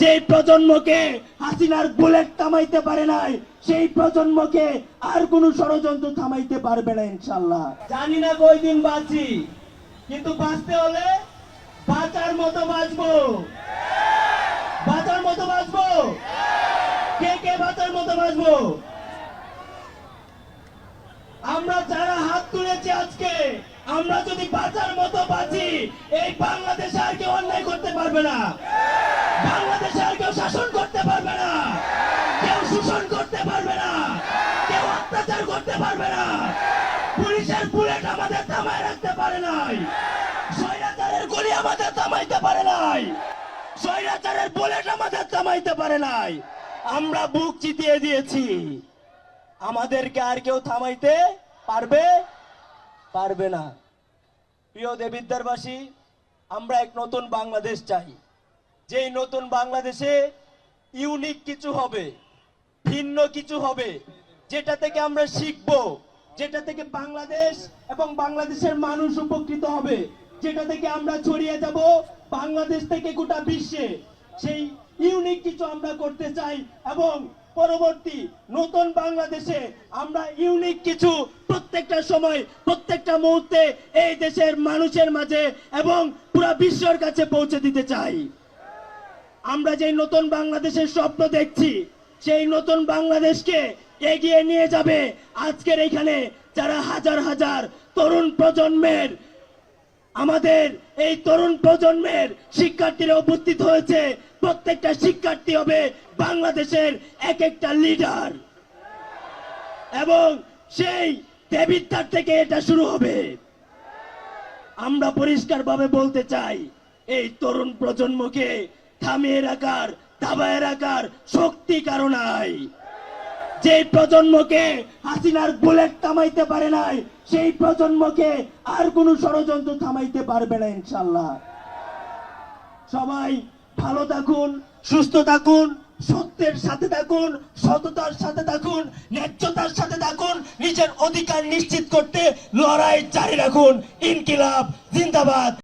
যে প্রজন্মকে হাসিনার বুলেট থামাইতে পারে নাই, সেই প্রজন্মকে আর কোন ষড়যন্ত্র থামাইতে পারবে না ইনশাল্লাহ জানি না কয়দিন বাঁচি, কিন্তু বাঁচতে হলে বাঁচার মতো বাঁচবো। বাঁচার মতো বাঁচবো? কে কে বাঁচার মতো বাঁচবো? আমরা যারা হাত তুলেছি আজকে, আমরা যদি বাঁচার মতো বাঁচি, এই বাংলাদেশে আর কেউ অন্যায় করতে পারবে না। শোষণ করতে পারবে না। কেউ অত্যাচার করতে পারবে না। পুলিশের বুলেট আমাদের থামায় রাখতে পারে নাই। স্বৈরাচারের গুলি আমাদের থামাইতে পারে নাই। স্বৈরাচারের বুলেট আমাদের থামাইতে পারে নাই। আমরা বুক চিতিয়ে দিয়েছি। আমাদেরকে আর কেউ থামাইতে পারবে? পারবে না। প্রিয় দেবিদ্যারবাসী আমরা এক নতুন বাংলাদেশ চাই। যেই নতুন বাংলাদেশে ইউনিক কিছু হবে ভিন্ন কিছু হবে। যেটা থেকে আমরা শিখব, যেটা থেকে বাংলাদেশ এবং বাংলাদেশের মানুষ উপকৃত হবে, যেটা থেকে আমরা ছড়িয়ে যাব বাংলাদেশ থেকে গোটা বিশ্বে। সেই ইউনিক কিছু আমরা করতে চাই এবং পরবর্তী নতুন বাংলাদেশে আমরা ইউনিক কিছু প্রত্যেকটা সময়, প্রত্যেকটা মুহূর্তে এই দেশের মানুষের মাঝে এবং পুরো বিশ্বর কাছে পৌঁছে দিতে চাই। আমরা যে নতুন বাংলাদেশের স্বপ্ন দেখছি সেই নতুন বাংলাদেশকে এগিয়ে নিয়ে যাবে, আজকের এখানে যারা হাজার হাজার তরুণ প্রজন্মের, আমাদের এই তরুণ প্রজন্মের শিক্ষার্থীরা উপস্থিত হয়েছে, প্রত্যেকটা শিক্ষার্থী হবে বাংলাদেশের এক একটা লিডার এবং সেই দেবিদ্যার থেকে এটা শুরু হবে। আমরা পরিষ্কারভাবে বলতে চাই, এই তরুণ প্রজন্মকে থামিয়ে রাখার দাবায় রাখার শক্তি কারও নাই। যে প্রজন্মকে হাসিনার বুলেট থামাইতে পারে নাই, সেই প্রজন্মকে আর কোন ষড়যন্ত্র থামাইতে পারবে না ইনশাল্লাহ সবাই ভালো থাকুন, সুস্থ থাকুন, সত্যের সাথে থাকুন, সততার সাথে থাকুন, ন্যায্যতার সাথে থাকুন, নিজের অধিকার নিশ্চিত করতে লড়াই জারি রাখুন। ইনকিলাব, জিন্দাবাদ।